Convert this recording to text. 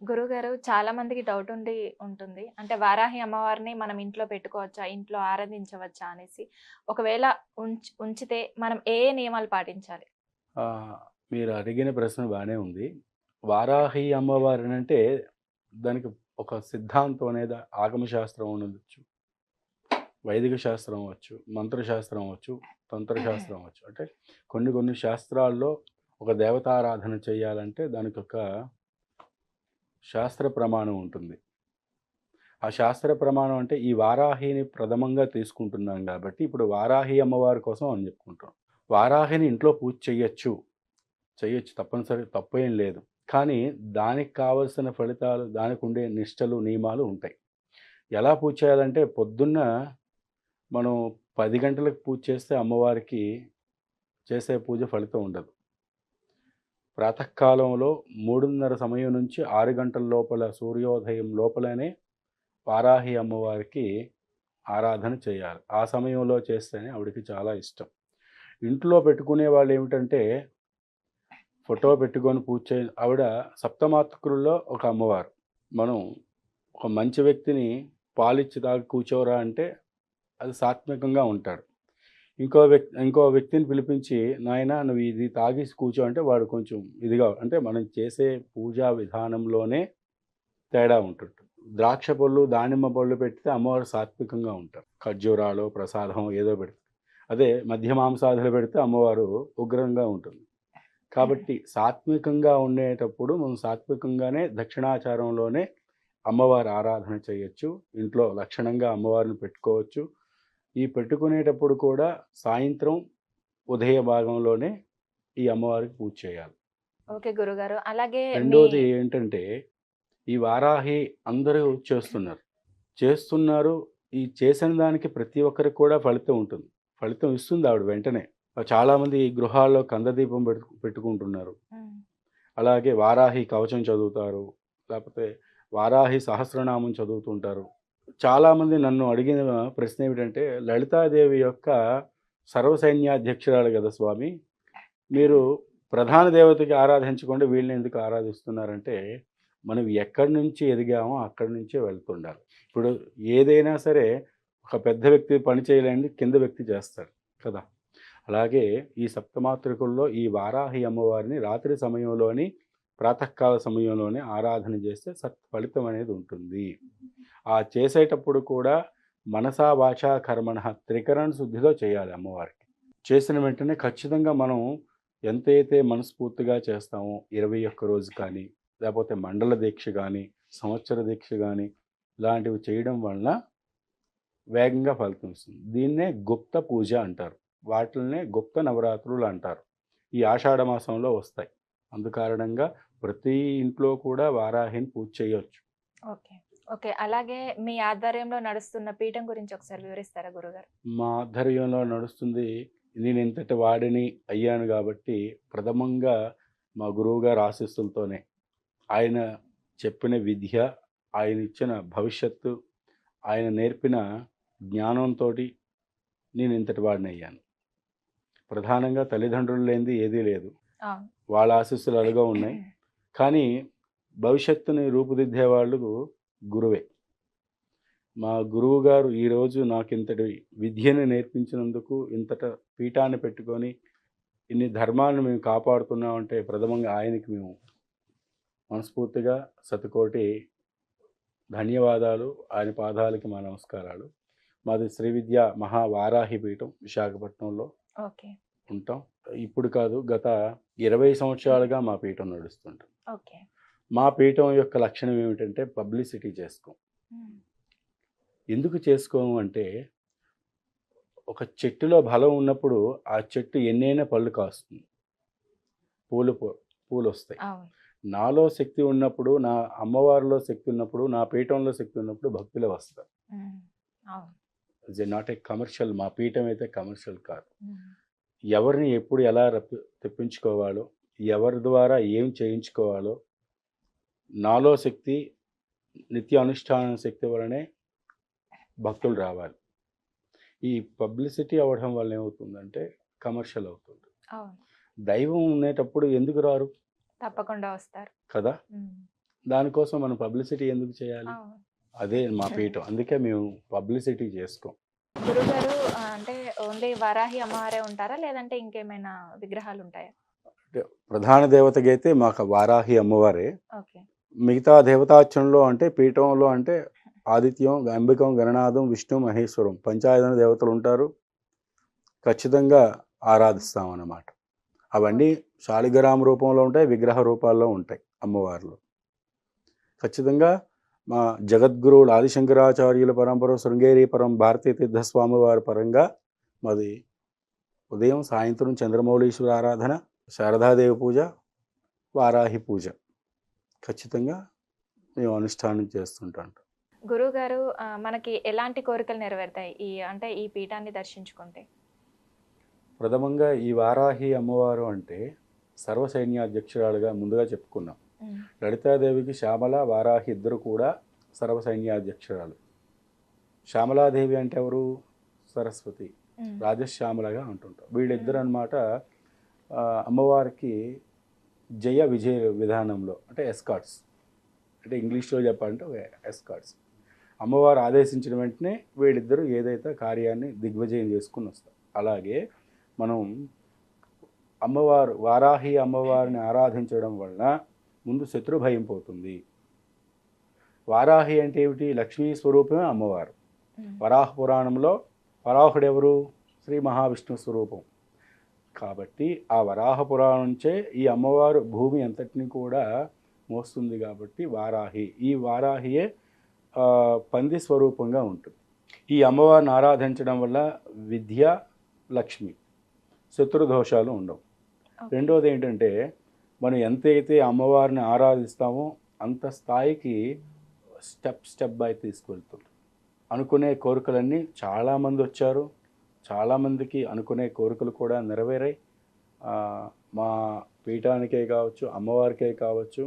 గురుగారు చాలా మందికి డౌట్ ఉండి ఉంటుంది. అంటే వారాహి అమ్మవారిని మనం ఇంట్లో పెట్టుకోవచ్చా? ఇంట్లో ఆరాధించవచ్చా? అనేసి. ఒకవేళ ఉంచితే మనం ఏ నియమాలు పాటించాలి? మీరు అడిగిన ప్రశ్న బాగానే ఉంది. వారాహి అమ్మవారిని అంటే దానికి ఒక సిద్ధాంతం అనేది ఆగమ శాస్త్రం ఉండొచ్చు. వైదిక శాస్త్రం అవ్వచ్చు మంత్రశాస్త్రం అవ్వచ్చు తంత్రశాస్త్రం అవ్వచ్చు. అంటే కొన్ని కొన్ని శాస్త్రాల్లో ఒక దేవతారాధన చేయాలంటే దానికి ఒక శాస్త్ర ప్రమాణం ఉంటుంది. ఆ శాస్త్ర ప్రమాణం అంటే ఈ వారాహిని ప్రథమంగా తీసుకుంటున్నాం కాబట్టి ఇప్పుడు వారాహి అమ్మవారి కోసం అని చెప్పుకుంటాం. వారాహిని ఇంట్లో పూజ చేయొచ్చు చేయొచ్చు తప్పనిసరి తప్పు ఏం లేదు. కానీ దానికి కావలసిన ఫలితాలు దానికి ఉండే నిష్టలు నియమాలు ఉంటాయి. ఎలా పూజ చేయాలంటే పొద్దున్న మనం పది గంటలకు పూజ చేస్తే అమ్మవారికి చేసే పూజ ఫలితం ఉండదు. ప్రాతకాలంలో మూడున్నర సమయం నుంచి ఆరు గంటల లోపల సూర్యోదయం లోపలనే వారాహి అమ్మవారికి ఆరాధన చేయాలి. ఆ సమయంలో చేస్తేనే ఆవిడకి చాలా ఇష్టం. ఇంట్లో పెట్టుకునే వాళ్ళు ఏమిటంటే ఫోటో పెట్టుకొని పూజ చే ఆవిడ సప్తమాతృకుల్లో ఒక అమ్మవారు. మనం ఒక మంచి వ్యక్తిని పాలిచ్చి తాగి కూర్చోరా అంటే అది సాత్వికంగా ఉంటాడు. ఇంకో వ్యక్తి ఇంకో వ్యక్తిని పిలిపించి నాయన నువ్వు ఇది తాగేసి కూర్చో అంటే వాడు కొంచెం ఇదిగా అంటే మనం చేసే పూజా విధానంలోనే తేడా ఉంటుంది ద్రాక్ష పళ్ళు దానిమ్మ పళ్ళు పెడితే అమ్మవారు సాత్వికంగా ఉంటారు. ఖర్జూరాలు ప్రసాదం ఏదో పెడితే. అదే మధ్య మాంసాదులు పెడితే అమ్మవారు ఉగ్రంగా ఉంటుంది. కాబట్టి సాత్వికంగా ఉండేటప్పుడు మనం సాత్వికంగానే దక్షిణాచారంలోనే అమ్మవారి ఆరాధన చేయొచ్చు. ఇంట్లో లక్షణంగా అమ్మవారిని పెట్టుకోవచ్చు. ఈ పెట్టుకునేటప్పుడు కూడా సాయంత్రం ఉదయ భాగంలోనే ఈ అమ్మవారికి పూజ చేయాలి. ఓకే గురుగారు. అలాగే రెండోది ఏంటంటే ఈ వారాహి అందరూ చేస్తున్నారు. చేస్తున్నారు ఈ చేసిన దానికి ప్రతి ఒక్కరికి కూడా ఫలితం ఉంటుంది. ఫలితం ఇస్తుంది ఆవిడ వెంటనే. చాలామంది గృహాల్లో కందదీపం పెట్టు పెట్టుకుంటున్నారు. అలాగే వారాహి కవచం చదువుతారు లేకపోతే వారాహి సహస్రనామం చదువుతుంటారు. చాలామంది నన్ను అడిగిన ప్రశ్న ఏమిటంటే లలితాదేవి యొక్క సర్వసైన్యాధ్యక్షురాలు కదా స్వామి? మీరు ప్రధాన దేవతకి ఆరాధించకుండా వీళ్ళని ఎందుకు ఆరాధిస్తున్నారంటే మనం ఎక్కడి నుంచి ఎదిగామో అక్కడి నుంచే వెళ్తుండాలి. ఇప్పుడు ఏదైనా సరే ఒక పెద్ద వ్యక్తి పని చేయలేని కింద వ్యక్తి చేస్తాడు కదా. అలాగే ఈ సప్తమాతృకుల్లో ఈ వారాహి అమ్మవారిని రాత్రి సమయంలోని ప్రాతకాల సమయంలోనే ఆరాధన చేస్తే సత్ ఫలితం అనేది ఉంటుంది. ఆ చేసేటప్పుడు కూడా మనసా వాచ కర్మణ త్రికరణ శుద్ధితో చేయాలి అమ్మవారికి. చేసిన వెంటనే ఖచ్చితంగా మనం ఎంతైతే మనస్ఫూర్తిగా చేస్తామో ఇరవై ఒక్క రోజు కానీ లేకపోతే మండల దీక్ష కానీ సంవత్సర దీక్ష కానీ ఇలాంటివి చేయడం వలన వేగంగా ఫలితం ఇస్తుంది దీన్నే గుప్త పూజ అంటారు. వాటిల్నే గుప్త నవరాత్రులు అంటారు. ఈ ఆషాఢ మాసంలో వస్తాయి. అందుకారణంగా ప్రతి ఇంట్లో కూడా వారాహిని పూజ చేయవచ్చు ఓకే. ఓకే. అలాగే మీ ఆధ్వర్యంలో నడుస్తున్న పీఠం గురించి ఒకసారి వివరిస్తారా గురుగారు? మా ఆధ్వర్యంలో నడుస్తుంది నేను ఇంతటి వాడిని అయ్యాను కాబట్టి ప్రథమంగా మా గురువుగారు ఆశీస్సులతోనే ఆయన చెప్పిన విద్య ఆయన ఇచ్చిన భవిష్యత్తు ఆయన నేర్పిన జ్ఞానంతో నేను ఇంతటి వాడిని అయ్యాను. ప్రధానంగా తల్లిదండ్రులు లేనిది ఏదీ లేదు. వాళ్ళ ఆశీస్సులు అడుగా ఉన్నాయి. కానీ భవిష్యత్తుని రూపుదిద్దే వాళ్ళు గురువే. మా గురువు గారు ఈరోజు నాకు ఇంతటి విద్యను నేర్పించినందుకు ఇంతట పీఠాన్ని పెట్టుకొని ఇన్ని ధర్మాలను మేము కాపాడుతున్నామంటే ప్రథమంగా ఆయనకి మేము మనస్ఫూర్తిగా శతకోటి ధన్యవాదాలు. ఆయన పాదాలకి మా నమస్కారాలు. మాది శ్రీ విద్య మహావారాహి పీఠం విశాఖపట్నంలో ఓకే. ఉంటాం. ఇప్పుడు కాదు గత ఇరవై సంవత్సరాలుగా మా పీఠం నడుస్తుంటాం ఓకే. మా పీఠం యొక్క లక్షణం ఏమిటంటే పబ్లిసిటీ చేసుకోం. ఎందుకు చేసుకోము అంటే ఒక చెట్టులో బలం ఉన్నప్పుడు ఆ చెట్టు ఎన్నైనా పళ్ళు కాస్తుంది. పూలు పూలు వస్తాయి నాలో శక్తి ఉన్నప్పుడు నా అమ్మవారిలో శక్తి ఉన్నప్పుడు నా పీఠంలో శక్తి ఉన్నప్పుడు భక్తులు వస్తారు. ఇట్స్ నాట్ ఏ కమర్షియల్ మా పీఠం అయితే కమర్షియల్ కాదు. ఎవరిని ఎప్పుడు ఎలా రప్పి తెప్పించుకోవాలో ఎవరి ద్వారా ఏం చేయించుకోవాలో నాలో శక్తి నిత్య అనుష్ఠాన శక్తి వలనే భక్తులు రావాలి. ఈ పబ్లిసిటీ అవ్వడం వల్ల ఏమవుతుందంటే కమర్షియల్ అవుతుంది. అవును. దైవం ఉండేటప్పుడు ఎందుకు రారు? తప్పకుండా వస్తారు. కదా? దానికోసం మనం పబ్లిసిటీ ఎందుకు చేయాలి. అదే మా పీఠం. అందుకే మేము పబ్లిసిటీ చేసుకోం. గురుగారు అంటే ఓన్లీ వరాహి అమ్మవారే ఉంటారా? లేదంటే ఇంకేమైనా విగ్రహాలు ఉంటాయా? ప్రధాన దేవతకి అయితే మాకు వారాహి అమ్మవారే. ఓకే. మిగతా దేవతార్చనలో అంటే పీఠంలో అంటే ఆదిత్యం అంబికం గణనాథం విష్ణు మహేశ్వరం పంచాయతన దేవతలు ఉంటారు. ఖచ్చితంగా ఆరాధిస్తాం అన్నమాట అవన్నీ శాలిగ్రామ రూపంలో ఉంటాయి విగ్రహ రూపాల్లో ఉంటాయి అమ్మవార్లు. ఖచ్చితంగా మా జగద్గురువులు ఆదిశంకరాచార్యుల పరంపర శృంగేరి పరం భారతీ తీర్థ పరంగా మాది ఉదయం సాయంత్రం చంద్రమౌళీశ్వర ఆరాధన శారదాదేవి పూజ వారాహి పూజ. ఖచ్చితంగా మేము అనుష్ఠానం చేస్తుంటాం గురువు గారు మనకి ఎలాంటి కోరికలు నెరవేరుతాయి? ఈ అంటే ఈ పీఠాన్ని దర్శించుకుంటే. ప్రథమంగా ఈ వారాహి అమ్మవారు అంటే సర్వ సైన్యాధ్యక్షురాలుగా ముందుగా చెప్పుకున్నాం. లలితాదేవికి శ్యామల వారాహి ఇద్దరు కూడా సర్వ సైన్యాధ్యక్షురాలు శ్యామలాదేవి అంటే ఎవరు? సరస్వతి. రాజశ్యామలగా అంటుంటారు వీళ్ళిద్దరు అనమాట అమ్మవారికి జయ విజయ విధానంలో అంటే ఎస్కాట్స్ అంటే ఇంగ్లీష్లో చెప్పాలంటే ఎస్కాట్స్ అమ్మవారు ఆదేశించిన వెంటనే వీళ్ళిద్దరూ ఏదైతే కార్యాన్ని దిగ్విజయం చేసుకుని వస్తారు. అలాగే మనం అమ్మవారు వారాహి అమ్మవారిని ఆరాధించడం వలన ముందు శత్రు భయం పోతుంది. వారాహి అంటే ఏమిటి? లక్ష్మీ స్వరూపమే అమ్మవారు. వరాహ పురాణంలో వరాహుడు ఎవరు శ్రీ మహావిష్ణు స్వరూపం. కాబట్టి ఆ వరాహ పురాణం నుంచే ఈ అమ్మవారు భూమి అంతటిని కూడా మోస్తుంది కాబట్టి వారాహి. ఈ వారాహియే పంది స్వరూపంగా ఉంటుంది. ఈ అమ్మవారిని ఆరాధించడం వల్ల విద్య లక్ష్మి శత్రుదోషాలు ఉండవు. రెండోది ఏంటంటే మనం ఎంతైతే అమ్మవారిని ఆరాధిస్తామో అంత స్థాయికి స్టెప్ స్టెప్ బై తీసుకెళ్తుంది. అనుకునే కోరికలన్నీ చాలామంది వచ్చారు. చాలామందికి అనుకునే కోరికలు కూడా నెరవేరాయి. మా పీఠానికే కావచ్చు అమ్మవారికే కావచ్చు.